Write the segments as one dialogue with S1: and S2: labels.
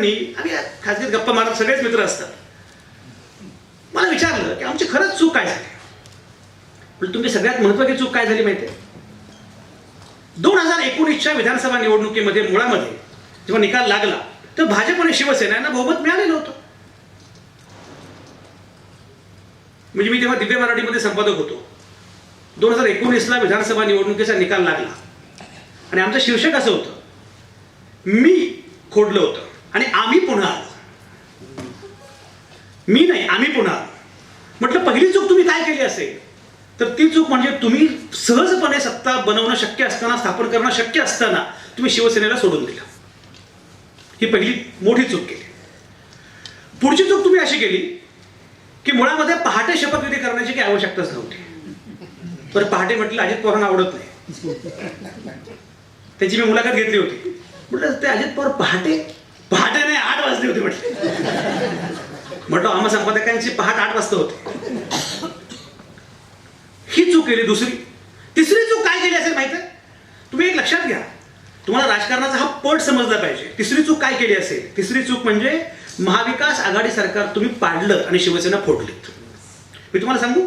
S1: मित्रांनी आम्ही खाजगीत गप्पा मारत सगळेच मित्र असतात. मला विचारलं की आमची खरंच चूक काय झाली? पण तुमची सगळ्यात महत्वाची चूक काय झाली माहिती दोन हजार एकोणीसच्या विधानसभा निवडणुकीमध्ये मुळामध्ये जेव्हा निकाल लागला तर भाजप आणि शिवसेना यांना बहुमत मिळालेलं होतं. म्हणजे मी तेव्हा दिव्य मराठीमध्ये संपादक होतो. दोन हजार एकोणीसला विधानसभा निवडणुकीचा निकाल लागला. आणि आमचं शीर्षक असं होतं मी खोडलं होतं. आणि आम्ही पुन्हा आलो. मी नाही आम्ही पुन्हा आलो. म्हटलं पहिली चूक तुम्ही काय केली असेल? तर ती चूक म्हणजे तुम्ही सहजपणे सत्ता बनवणं शक्य असताना स्थापन करणं शक्य असताना तुम्ही शिवसेनेला सोडून दिलं. ही पहिली मोठी चूक केली. पुढची चूक तुम्ही अशी केली की मुळामध्ये पहाटे शपथविधी करण्याची काही आवश्यकताच नव्हती. पर पहाटे म्हटलं अजित पवारांना आवडत नाही. त्याची मी मुलाखत घेतली होती. म्हटलं ते अजित पवार पहाटे पहाटे नाही आठ वाजले होते म्हटले. म्हटलं आम्हा संपादकांची पहाट आठ वाजता होते. ही चूक केली दुसरी. तिसरी चूक काय केली असेल माहिती आहे? तुम्ही एक लक्षात घ्या. तुम्हाला राजकारणाचा हा पट समजला पाहिजे. तिसरी चूक काय केली असेल? तिसरी चूक म्हणजे महाविकास आघाडी सरकार तुम्ही पाडलं आणि शिवसेना फोडलीत मी तुम्हाला सांगू?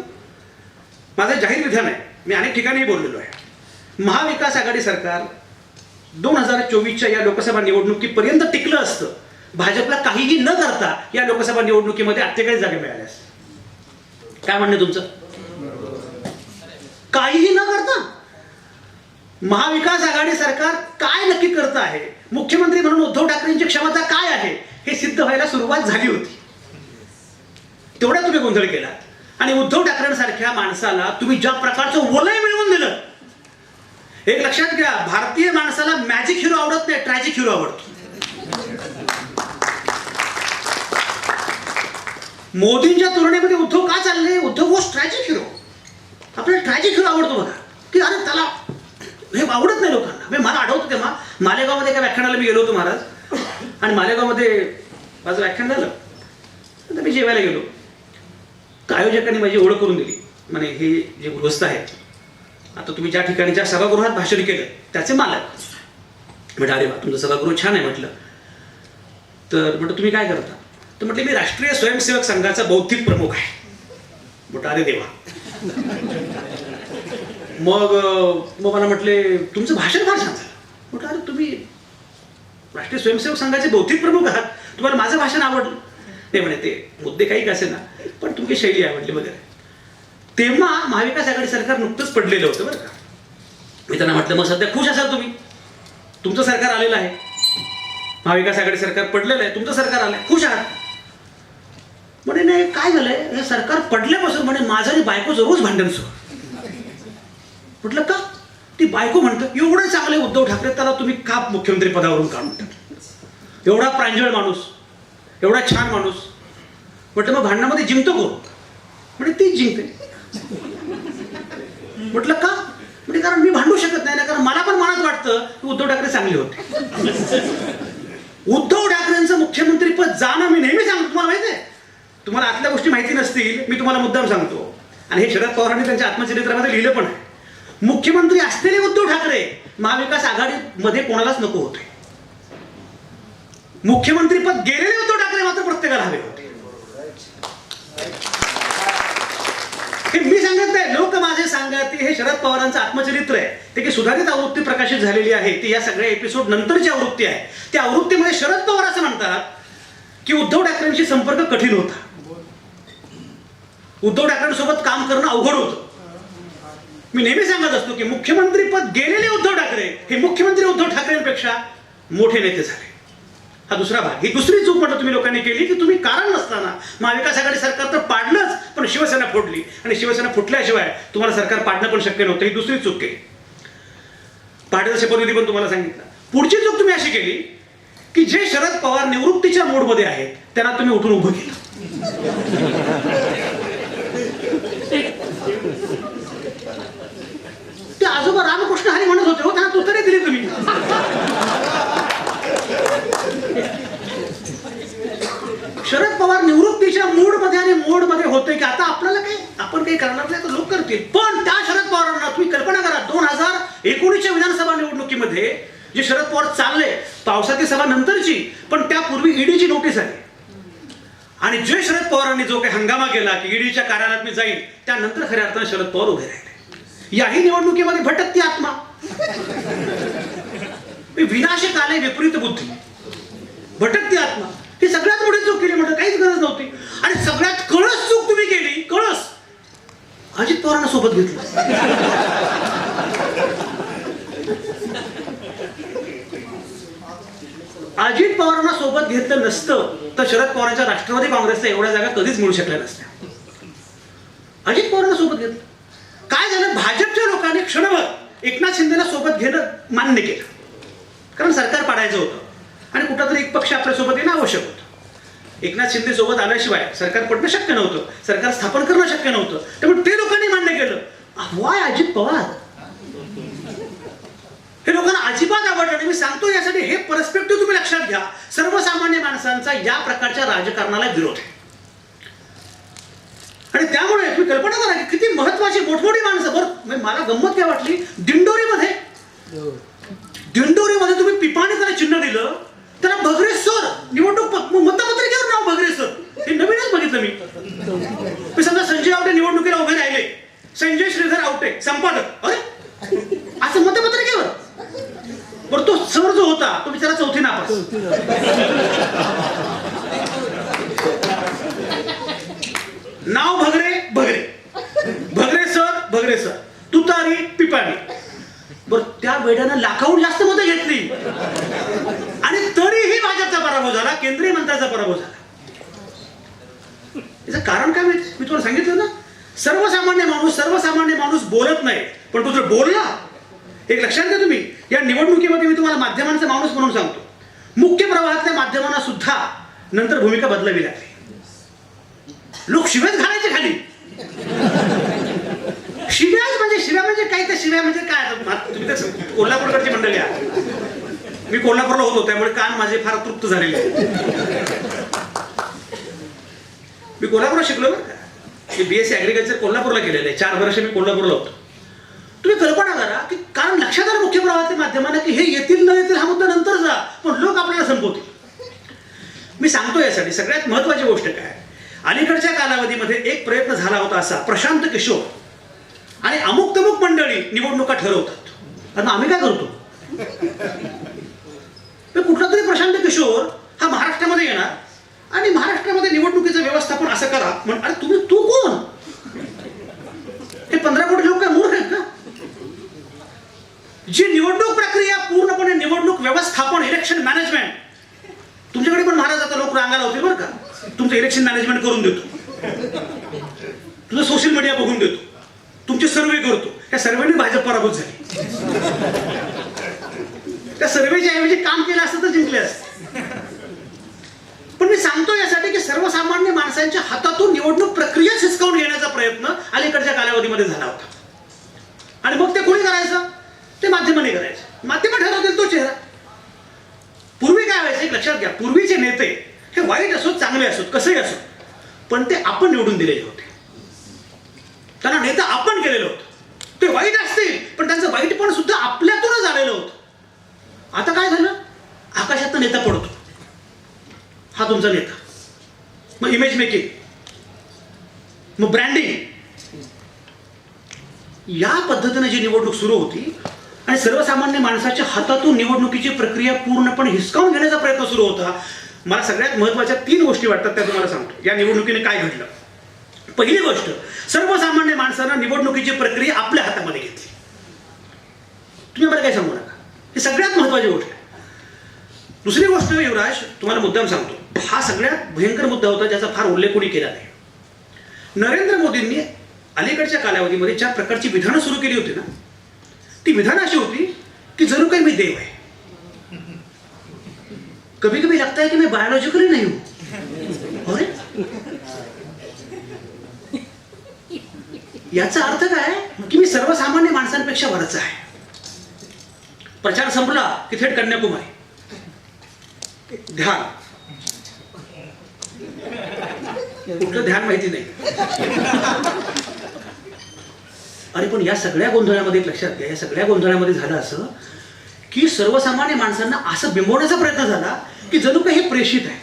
S1: माझं जाहीर विधान आहे. मी अनेक ठिकाणी बोललेलो आहे. महाविकास आघाडी सरकार दोन हजार चोवीसच्या या लोकसभा निवडणुकीपर्यंत टिकलं असतं. भाजपला काहीही न करता या लोकसभा निवडणुकीमध्ये अठ्ठेचाळीस जागा मिळाल्या काय म्हणणं तुमचं? काहीही न करता? महाविकास आघाडी सरकार काय नक्की करत आहे? मुख्यमंत्री म्हणून उद्धव ठाकरेंची क्षमता काय आहे? हे सिद्ध व्हायला सुरुवात झाली होती. तेवढा तुम्ही गोंधळ केला. आणि उद्धव ठाकरेंसारख्या माणसाला तुम्ही ज्या प्रकारचं वलय मिळवून दिलं एक लक्षात घ्या भारतीय माणसाला मॅजिक हिरो आवडत नाही ट्रॅजिक हिरो आवडतो मोदींच्या तुलनेमध्ये उद्धव का चालले? उद्धव वॉज ट्रॅजिक हिरो आपल्याला ट्रॅजिक हिरो आवडतो बघा. की अरे त्याला हे आवडत नाही लोकांना. म्हणजे मला आठवतं तेव्हा मालेगावमध्ये एका व्याख्यानाला मी गेलो होतो महाराज. आणि मालेगावमध्ये माझं व्याख्यान झालं. तर मी जेवायला गेलो. तर आयोजकांनी माझी ओळख करून दिली. म्हणे हे जे गृहस्थ आहेत आता तुम्ही ज्या ठिकाणी ज्या सभागृहात भाषण केलं त्याचे मालक. म्हटलं अरे वा तुमचं सभागृह छान आहे म्हटलं. तर म्हटलं तुम्ही काय करता? तर म्हटलं मी राष्ट्रीय स्वयंसेवक संघाचा बौद्धिक प्रमुख आहे. म्हटलं अरे देवा. मग मग मला म्हटले तुमचं भाषण फार छान झालं. म्हटलं अरे तुम्ही राष्ट्रीय स्वयंसेवक संघाचे बौद्धिक प्रमुख आहात. तुम्हाला माझं भाषण आवडलं. ते म्हणे ते मुद्दे काही कसे ना पण तुमची शैली आवडली वगैरे. तेव्हा महाविकास आघाडी सरकार नुकतंच पडलेलं होतं बरं का. मी त्यांना म्हटलं मग सध्या खुश असाल तुम्ही. तुमचं सरकार आलेलं आहे. महाविकास आघाडी सरकार पडलेलं आहे. तुमचं सरकार आलंय. खुश आहात. म्हणे नाही काय झालंय? हे सरकार पडल्यापासून म्हणे माझं आणि बायकोचं रोज भांडण सुरू. म्हटलं का? ती बायको म्हणतं एवढे चांगले उद्धव ठाकरे त्याला तुम्ही का मुख्यमंत्री पदावरून काढून टाकलं? एवढा प्रांजळ माणूस एवढा छान माणूस. म्हटलं मग भांडणामध्ये जिंकतो कोण? म्हणजे तीच जिंकते. म्हटलं का? म्हणजे कारण मी भांडू शकत नाही ना कारण मला पण मनात वाटतं की उद्धव ठाकरे चांगले होते. उद्धव ठाकरेंचं मुख्यमंत्री पद जाणं मी नेहमी सांगतो तुम्हाला माहिती आहे? तुम्हाला आतल्या गोष्टी माहिती नसतील मी तुम्हाला मुद्दाम सांगतो. आणि हे शरद पवारांनी त्यांच्या आत्मचरित्रामध्ये लिहिलं पण आहे. मुख्यमंत्री असलेले उद्धव ठाकरे महाविकास आघाडीमध्ये कोणालाच नको होते. मुख्यमंत्री पद गेलेले उद्धव ठाकरे मात्र प्रत्येकाला हवे होते हे मी सांगत नाही लोक हे शरद पवारांचं आत्मचरित्र आहे. ते की सुधारित आवृत्ती प्रकाशित झालेली आहे ती या सगळ्या एपिसोड नंतरची आवृत्ती आहे त्या आवृत्तीमध्ये शरद पवार असं म्हणतात की उद्धव ठाकरेंशी संपर्क कठीण होता. उद्धव ठाकरेंसोबत काम करणं अवघड होतं. मी नेहमी सांगत असतो की मुख्यमंत्री पद गेलेले उद्धव ठाकरे हे मुख्यमंत्री उद्धव ठाकरेंपेक्षा मोठे नेते झाले. हा दुसरा भाग. ही दुसरी चूक म्हटलं तुम्ही लोकांनी केली की तुम्ही कारण नसताना. महाविकास आघाडी सरकार तर पाडलंच पण शिवसेना फोडली. आणि शिवसेना फुटल्याशिवाय तुम्हाला सरकार पाडणं पण शक्य नव्हतं. ही दुसरी चूक केली. पाडण्याचा शपथविधी पण तुम्हाला सांगितलं. पुढची चूक तुम्ही अशी केली की जे शरद पवार निवृत्तीच्या मोडमध्ये आहेत त्यांना तुम्ही उठून उभं केलं. ते आजोबा रामकृष्ण हरी म्हणत होते हो त्यांना तुतडे दिली तुम्ही. शरद पवार निवृत्तीच्या मूडमध्ये आणि मोडमध्ये होते की आता आपल्याला काही आपण काही करणार नाही तर लोक करतील. पण त्या शरद पवारांना तुम्ही कल्पना करा दोन हजार एकोणीसच्या विधानसभा निवडणुकीमध्ये जे शरद पवार चालले पावसाची सभा नंतरची पण त्यापूर्वी ईडीची नोटीस आली. आणि जे शरद पवारांनी जो काही हंगामा केला की ईडीच्या कार्यालयात मी जाईल त्यानंतर खऱ्या अर्थानं शरद पवार उभे राहिले. याही निवडणुकीमध्ये भटकती आत्मा. विनाशक आले विपरीत बुद्धी. भटकती आत्मा. ही सगळ्यात मोठी चूक केली म्हटलं काहीच गरज नव्हती. आणि सगळ्यात कळस चूक तुम्ही केली कळस. अजित पवारांना सोबत घेतलं. अजित पवारांना सोबत घेतलं नसतं तर शरद पवारांच्या राष्ट्रवादी काँग्रेसला एवढ्या जागा कधीच मिळू शकल्या नसत्या. अजित पवारांना सोबत घेतलं. काय झालं? भाजपच्या लोकांनी क्षणभर एकनाथ शिंदेला सोबत घेणं मान्य केलं. कारण सरकार पाडायचं होतं. आणि कुठं तरी एक पक्ष आपल्यासोबत येणं आवश्यक होतं. एकनाथ शिंदे सोबत आल्याशिवाय सरकार पडणं शक्य नव्हतं. सरकार स्थापन करणं शक्य नव्हतं. त्यामुळे ते लोकांनी मान्य केलं. वाय अजित पवार? हे लोकांना अजिबात आवडलं आणि मी सांगतो यासाठी हे परस्पेक्टिव्ह तुम्ही लक्षात घ्या. सर्वसामान्य माणसांचा या प्रकारच्या राजकारणाला विरोध आहे. आणि त्यामुळे तुम्ही कल्पना करा की किती महत्वाची मोठमोठी माणसं बरं म्हणजे मला गंमत काय वाटली? दिंडोरीमध्ये. दिंडोरीमध्ये तुम्ही पिपाने त्याला चिन्ह दिलं त्याला भगरेश्वर. निवडणूक मतपत्रिकेवर नाव भगरेश्वर. हे नवीनच बघितलं मी. समजा संजय आवटे निवडणुकीला उभे राहिले. संजय श्रीधर आवटे संपादक. अरे असं मतपत्रिकेवर. बरं तो सर जो होता तो बिचारा चौथी नापास. नाव भगरे भगरे. भगरे सर भगरे सर तुतारी पिपाणी. बर त्या वेड्यानं लाखाहून जास्त मतं घेतली आणि तरीही भाजपचा पराभव झाला केंद्रीय मंत्र्याचा पराभव झाला याचं कारण काय माहिती मी तुम्हाला सांगितलं ना सर्वसामान्य माणूस सर्वसामान्य माणूस बोलत नाही पण तो जर बोलला एक लक्षात घ्या तुम्ही या निवडणुकीमध्ये मी तुम्हाला माध्यमांचा माणूस म्हणून सांगतो मुख्य प्रवाहातल्या माध्यमांना सुद्धा नंतर भूमिका बदलावी लागली. लोक शिव्याच घालायचे खाली. शिव्याच म्हणजे शिव्या म्हणजे काय त्या शिव्या म्हणजे काय तुम्ही तर कोल्हापूरकडची मंडळी आहात. मी कोल्हापूरला होतो त्यामुळे कान माझे फार तृप्त झालेले मी कोल्हापूरला शिकलो बरं का. मी बी एस सी ॲग्रिकल्चर कोल्हापूरला केलेलं आहे. चार वर्ष मी कोल्हापूरला होतो. तुम्ही कल्पना करा की कारण लक्षात आलं मुख्य प्रवाहातील माध्यमांना की हे येतील न येतील हा मुद्दा नंतर जा. पण लोक आपल्याला संपवतील. मी सांगतो यासाठी सगळ्यात महत्वाची गोष्ट काय? अलीकडच्या कालावधीमध्ये एक प्रयत्न झाला होता असा प्रशांत किशोर. आणि अमुक तमुक मंडळी निवडणुका ठरवतात. आणि आम्ही काय करतो? कुठला तरी प्रशांत किशोर हा महाराष्ट्रामध्ये येणार आणि महाराष्ट्रामध्ये निवडणुकीचं व्यवस्थापन असं करा म्हण अरे तुम्ही तू कोण? हे पंधरा कोटी लोक काय मूर्ख आहेत का? जी निवडणूक प्रक्रिया पूर्णपणे निवडणूक व्यवस्थापन इलेक्शन मॅनेजमेंट तुमच्याकडे पण महाराज आता लोक रांगाला होते बरं का? तुमचं इलेक्शन मॅनेजमेंट करून देतो. तुझं सोशल मीडिया बघून देतो. तुमचे सर्वे करतो. या सर्वेने भाजप पराभूत झाली. त्या सर्वेच्या ऐवजी काम केलं असतं तर जिंकले असते. पण मी सांगतो यासाठी की सर्वसामान्य माणसांच्या हातातून निवडणूक प्रक्रिया हिसकावून घेण्याचा प्रयत्न अलीकडच्या कालावधीमध्ये झाला होता. आणि मग ते कोणी करायचं? ते माध्यमाने करायचं. माध्यम ठरवतील तो चेहरा. पूर्वी काय व्हायचं? एक लक्षात घ्या. पूर्वीचे नेते हे वाईट असोत चांगले असोत कसंही असोत पण ते आपण निवडून दिलेले होते. त्यांना नेता आपण केलेलं होतं. ते वाईट असतील पण त्यांचं वाईट पण सुद्धा आपल्यातूनच आलेलं होतं. आता काय झालं? आकाशातनं नेता पडतो. हा तुमचा नेता. मग इमेज मेकिंग मग ब्रँडिंग या पद्धतीने जी निवडणूक सुरू होती आणि सर्वसामान्य माणसाच्या हातातून निवडणुकीची प्रक्रिया पूर्णपणे हिसकावून घेण्याचा प्रयत्न सुरू होता. मला सगळ्यात महत्त्वाच्या तीन गोष्टी वाटतात त्या तुम्हाला सांगतो. या निवडणुकीने काय घडलं? पहिली गोष्ट सर्वसामान्य माणसानं निवडणुकीची प्रक्रिया आपल्या हातामध्ये घेतली. तुम्ही मला काय सांगू नका. ही सगळ्यात महत्वाची गोष्ट आहे. दुसरी गोष्ट युवराज तुम्हाला मुद्दाम सांगतो. हा सगळ्यात भयंकर मुद्दा होता ज्याचा फार उल्लेख कोणी केला नाही. नरेंद्र मोदींनी अलीकडच्या कालावधीमध्ये ज्या प्रकारची विधानं सुरू केली होती ना ती विधान अशी होती की जरूर काही मी देव आहे. कभी कभी लगता है कि मैं बायोलॉजिकली नहीं हूं. अरे याचा अर्थ काय? की मी सर्वसामान्य माणसांपेक्षा वरचा आहे. प्रचार संपला की थेट कन्याकुमारी. ध्यान. कुठलं ध्यान माहिती नाही. अरे पण या सगळ्या गोंधळामध्ये लक्षात घ्या या सगळ्या गोंधळामध्ये झालं असं की सर्वसामान्य माणसांना असं बिंबवण्याचा प्रयत्न झाला की जणू काही हे प्रेषित आहे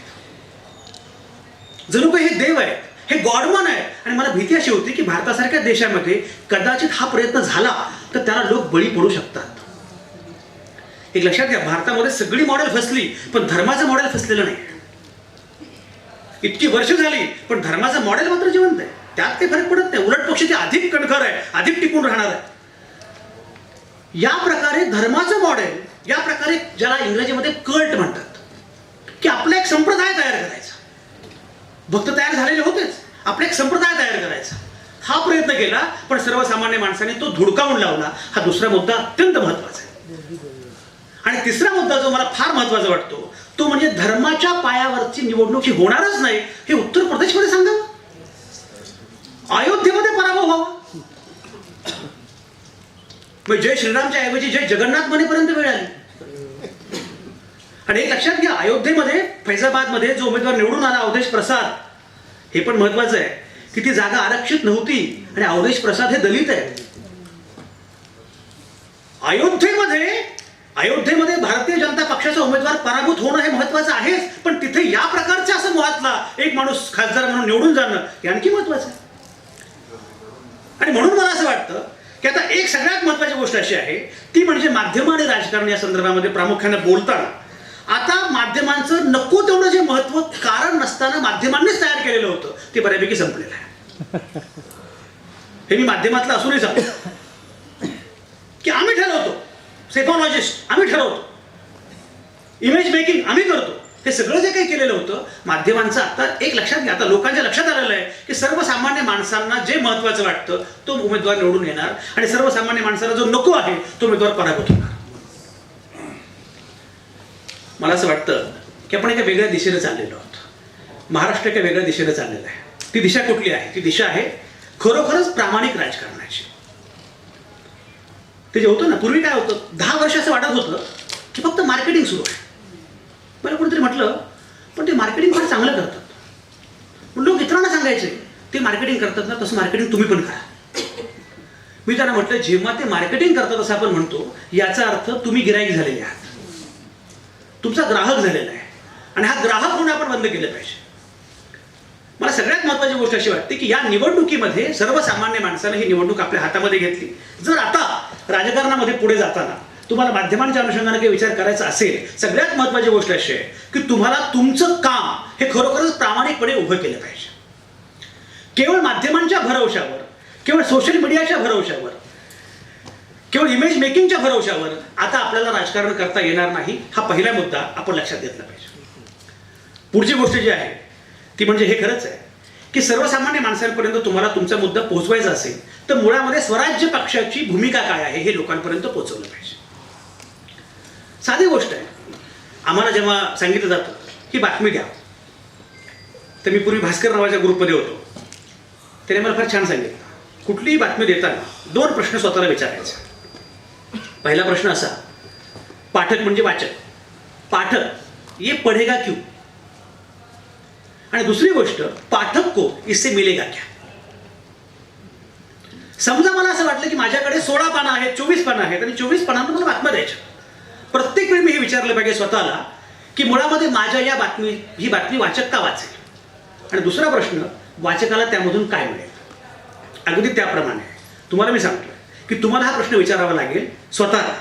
S1: जणू काही हे देव आहे हे गॉडमन आहे आणि मला भीती अशी होती की भारतासारख्या देशामध्ये कदाचित हा प्रयत्न झाला तर त्याला लोक बळी पडू शकतात. एक लक्षात घ्या भारतामध्ये सगळी मॉडेल फसली पण धर्माचं मॉडेल फसलेलं नाही. इतकी वर्ष झाली पण धर्माचं मॉडेल मात्र जिवंत आहे. त्यात काही फरक पडत नाही. उलट पक्षी ते अधिक कणखर आहे अधिक टिकून राहणार आहे. या प्रकारे धर्माचं मॉडेल या प्रकारे ज्याला इंग्रजीमध्ये कल्ट म्हणतात की आपला एक संप्रदाय तयार करायचा. भक्त तयार झालेले होतेच. आपला एक संप्रदाय तयार करायचा. हा प्रयत्न केला पण सर्वसामान्य माणसाने तो धुडकावून लावला. हा दुसरा मुद्दा अत्यंत महत्त्वाचा आहे. आणि तिसरा मुद्दा जो मला फार महत्त्वाचा वाटतो तो म्हणजे धर्माच्या पायावरची निवडणूक ही होणारच नाही हे उत्तर प्रदेशमध्ये सांगावं अयोध्येमध्ये पराभव व्हावा. मग जय श्रीरामच्या ऐवजी जय जगन्नाथ म्हणेपर्यंत वेळ आली. आणि एक लक्षात घ्या अयोध्येमध्ये फैजाबादमध्ये जो उमेदवार निवडून आला अवधेश प्रसाद हे पण महत्वाचं आहे. की ती जागा आरक्षित नव्हती आणि अवधेश प्रसाद हे दलित आहे. अयोध्येमध्ये अयोध्येमध्ये भारतीय जनता पक्षाचा उमेदवार पराभूत होणं हे महत्वाचं आहेच पण तिथे या प्रकारच्या असं मुळातला एक माणूस खासदार म्हणून निवडून जाणं हे आणखी महत्वाचं आहे. आणि म्हणून मला असं वाटतं की आता एक सगळ्यात महत्वाची गोष्ट अशी आहे ती म्हणजे माध्यम आणि राजकारण या संदर्भामध्ये प्रामुख्याने बोलताना. आता माध्यमांचं नको तेवढं जे महत्त्व कारण नसताना माध्यमांनीच तयार केलेलं होतं ते बऱ्यापैकी संपलेलं आहे. हे मी माध्यमातलं असूनही सांगतो. की आम्ही ठरवतो सेफॉलॉजिस्ट आम्ही ठरवतो. इमेज मेकिंग आम्ही करतो. हे सगळं जे काही केलेलं होतं माध्यमांचं आता एक लक्षात घ्या. आता लोकांच्या लक्षात आलेलं आहे की सर्वसामान्य माणसांना जे महत्वाचं वाटतं तो उमेदवार निवडून येणार आणि सर्वसामान्य माणसाला जो नको आहे तो उमेदवार पराभूत होणार. मला असं वाटतं की आपण एका वेगळ्या दिशेने चाललेलो आहोत. महाराष्ट्र एका वेगळ्या दिशेने चाललेलं आहे. ती दिशा कुठली आहे? ती दिशा आहे खरोखरच प्रामाणिक राजकारणाची. ते जे होतं ना पूर्वी काय होतं? दहा वर्ष असं वाटत होतं की फक्त मार्केटिंग सुरू आहे. मला कुठेतरी म्हटलं पण ते मार्केटिंग फार चांगलं करतात. पण लोक इतरांना सांगायचे ते मार्केटिंग करतात ना तसं मार्केटिंग तुम्ही पण करा. मी त्यांना म्हटलं जेव्हा ते मार्केटिंग करतात असं आपण म्हणतो याचा अर्थ तुम्ही गिराईक झालेले आहात. तुमचा ग्राहक झालेला आहे. आणि हा ग्राहक होणं आपण बंद केलं पाहिजे. मला सगळ्यात महत्वाची गोष्ट अशी वाटते की या निवडणुकीमध्ये सर्वसामान्य माणसानं ही निवडणूक आपल्या हातामध्ये घेतली. जर आता राजकारणामध्ये पुढे जाताना तुम्हाला माध्यमांच्या अनुषंगाने काही विचार करायचा असेल सगळ्यात महत्वाची गोष्ट अशी आहे की तुम्हाला तुमचं काम हे खरोखरच प्रामाणिकपणे उभं केलं पाहिजे. केवळ माध्यमांच्या भरवशावर केवळ सोशल मीडियाच्या भरवशावर केवळ इमेज मेकिंगच्या भरवशावर आता आपल्याला राजकारण करता येणार नाही हा पहिला मुद्दा आपण लक्षात घेतला पाहिजे. पुढची गोष्ट जी आहे ती म्हणजे हे खरंच आहे की सर्वसामान्य माणसांपर्यंत तुम्हाला तुमचा मुद्दा पोहोचवायचा असेल तर मुळामध्ये स्वराज्य पक्षाची भूमिका काय आहे हे लोकांपर्यंत पोहोचवलं पाहिजे. साधी गोष्ट आहे. आम्हाला जेव्हा सांगितलं जातं ही बातमी घ्या तर मी पूर्वी भास्कर नावाच्या ग्रुपमध्ये होतो. त्याने मला फार छान सांगितलं. कुठलीही बातमी देताना दोन प्रश्न स्वतःला विचारायचे. पहिला प्रश्न असा पाठक म्हणजे वाचक. पाठक ये पढेगा क्यों? आणि दुसरी गोष्ट पाठक को इससे मिलेगा क्या? समजा मला असं वाटलं की माझ्याकडे सोळा पानं आहेत चोवीस पानं आहेत आणि चोवीस पानांवर मला बातम्या द्यायच्या. प्रत्येक वेळी मी हे विचारलं पाहिजे स्वतःला की मुळामध्ये माझ्या या बातमी ही बातमी वाचक का वाचेल? आणि दुसरा प्रश्न वाचकाला त्यामधून काय मिळेल? अगदी त्याप्रमाणे. तुम्हाला मी सांगतो की तुम्हाला हा प्रश्न विचारावा लागेल स्वतःला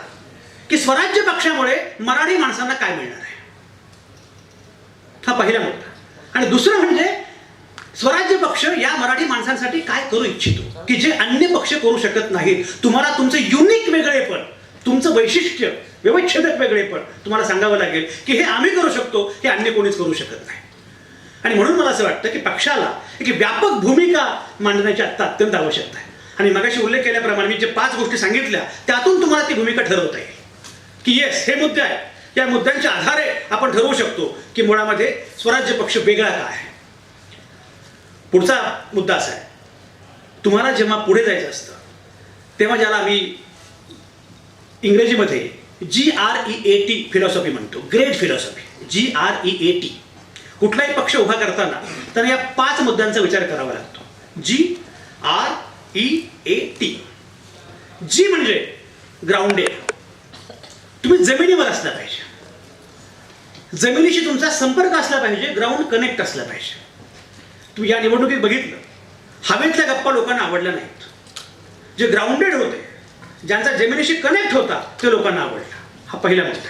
S1: की स्वराज्य पक्षामुळे मराठी माणसांना काय मिळणार आहे? हा पहिला मुद्दा. आणि दुसरं म्हणजे स्वराज्य पक्ष या मराठी माणसांसाठी काय करू इच्छितो? की जे अन्य पक्ष करू शकत नाहीत. तुम्हाला तुमचं युनिक वेगळेपण तुमचं वैशिष्ट्य व्यवच्छेदक वेगळेपण तुम्हाला सांगावं लागेल की हे आम्ही करू शकतो हे अन्य कोणीच करू शकत नाही. आणि म्हणून मला असं वाटतं की पक्षाला एक व्यापक भूमिका मांडण्याची आत्ता अत्यंत आवश्यकता आहे. आणि मगाशी उल्लेख केल्याप्रमाणे मी जे पाच गोष्टी सांगितल्या त्यातून तुम्हाला ती भूमिका ठरवता येईल. की येस हे मुद्दे आहेत. या मुद्द्यांच्या आधारे आपण ठरवू शकतो की मुळामध्ये स्वराज्य पक्ष वेगळा का आहे. पुढचा मुद्दा असा आहे. तुम्हाला जेव्हा पुढे जायचं असतं तेव्हा ज्याला आम्ही इंग्रजीमध्ये G R E A T philosophy म्हणतो. Great philosophy G R E A T कुठलाही पक्ष उभा करताना तर या पाच मुद्द्यांचा विचार करावा लागतो. G R E A T G म्हणजे ग्राउंडेड तुम्ही जमिनीवर असला पाहिजे. जमिनीशी तुमचा संपर्क असला पाहिजे ग्राउंड कनेक्ट असला पाहिजे. तुम्ही या निवडणुकीत बघितलं. हवेतल्या गप्पा लोकांना आवडल्या नाहीत. जे ग्राउंडेड होते ज्यांचा जमिनीशी कनेक्ट होता ते लोकांना आवडला. हा पहिला मुद्दा.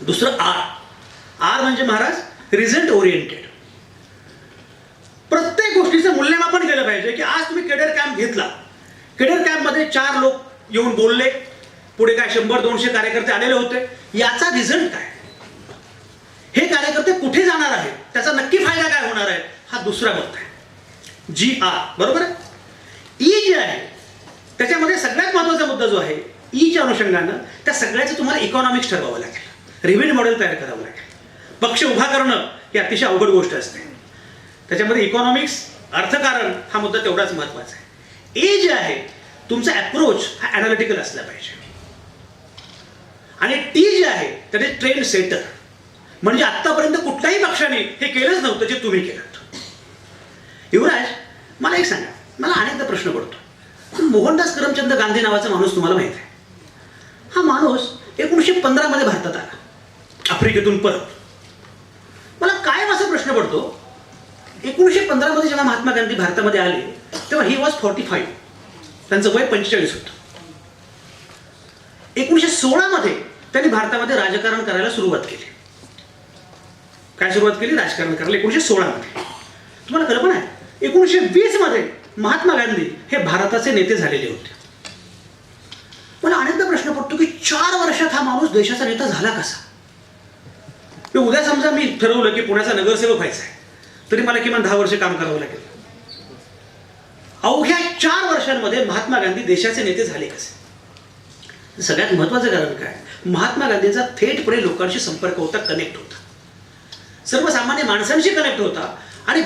S1: दुसरं आर. आर म्हणजे महाराज रिझल्ट ओरिएंटेड प्रत्येक गोष्टीचं मूल्यमापन केलं पाहिजे की आज तुम्ही केडर कॅम्प घेतला. केडर कॅम्पमध्ये चार लोक येऊन बोलले. पुढे काय शंभर दोनशे कार्यकर्ते आलेले होते. याचा रिझल्ट काय? हे कार्यकर्ते कुठे जाणार आहेत? त्याचा नक्की फायदा काय होणार आहे? हा दुसरा मुद्दा आहे. जी आर बरोबर? आहे ई जे आहे त्याच्यामध्ये सगळ्यात महत्त्वाचा मुद्दा जो आहे ईच्या अनुषंगानं त्या सगळ्याचं तुम्हाला इकॉनॉमिक्स ठरवावं लागेल. रिव्हेंज मॉडेल तयार करावं लागेल. पक्ष उभा करणं ही अतिशय अवघड गोष्ट असते. त्याच्यामध्ये इकॉनॉमिक्स अर्थकारण हा मुद्दा तेवढाच महत्त्वाचा आहे. ए जे आहे तुमचा अप्रोच हा अनालिटिकल असला पाहिजे. आणि टी जे आहे तर ते ट्रेंड सेटर म्हणजे आतापर्यंत कुठल्याही पक्षाने हे केलंच नव्हतं जे तुम्ही केलं युवराज मला एक सांगा. मला अनेकदा प्रश्न पडतो. पण मोहनदास करमचंद गांधी नावाचा माणूस तुम्हाला माहीत आहे. हा माणूस एकोणीसशे पंधरामध्ये भारतात आला. आफ्रिकेतून परत. मला कायम असा प्रश्न पडतो एकोणीसशे पंधरामध्ये जेव्हा महात्मा गांधी भारतामध्ये आले तेव्हा ही वॉज फॉर्टी फाईव्ह त्यांचं वय पंचेचाळीस होतं. एकोणीसशे सोळामध्ये त्यांनी भारतामध्ये राजकारण करायला सुरुवात केली. काय सुरुवात केली? राजकारण करायला. एकोणीसशे सोळामध्ये तुम्हाला कल्पना आहे? एकोणीसशे वीसमध्ये महात्मा गांधी हे भारताचे नेते झालेले होते. मला अनेकदा प्रश्न पडतो की चार वर्षात हा माणूस देशाचा नेता झाला कसा? मी उद्या समजा मी ठरवलं की पुण्याचा नगरसेवक व्हायचा आहे तरी मला किमान दहा वर्ष काम करावं लागेल. अवघ्या चार वर्षांमध्ये महात्मा गांधी देशाचे नेते झाले कसे? सगळ्यात महत्वाचं कारण काय? महात्मा गांधींचा थेटपणे लोकांशी संपर्क होता कनेक्ट होता. सर्वसामान्य माणसांशी कनेक्ट होता आणि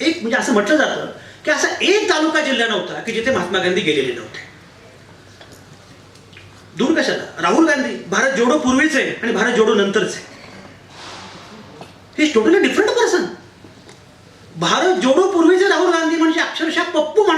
S1: एक म्हणजे असं म्हटलं जातं की असा एक तालुका जिल्हा नव्हता की जिथे महात्मा गांधी गेलेले नव्हते. दूर कशाला? राहुल गांधी भारत जोडो पूर्वीचे आणि भारत जोडो नंतरचे हे totally different person Bharat Jodo पूर्वीचे राहुल गांधी म्हणजे अक्षरशः पप्पू म्हणा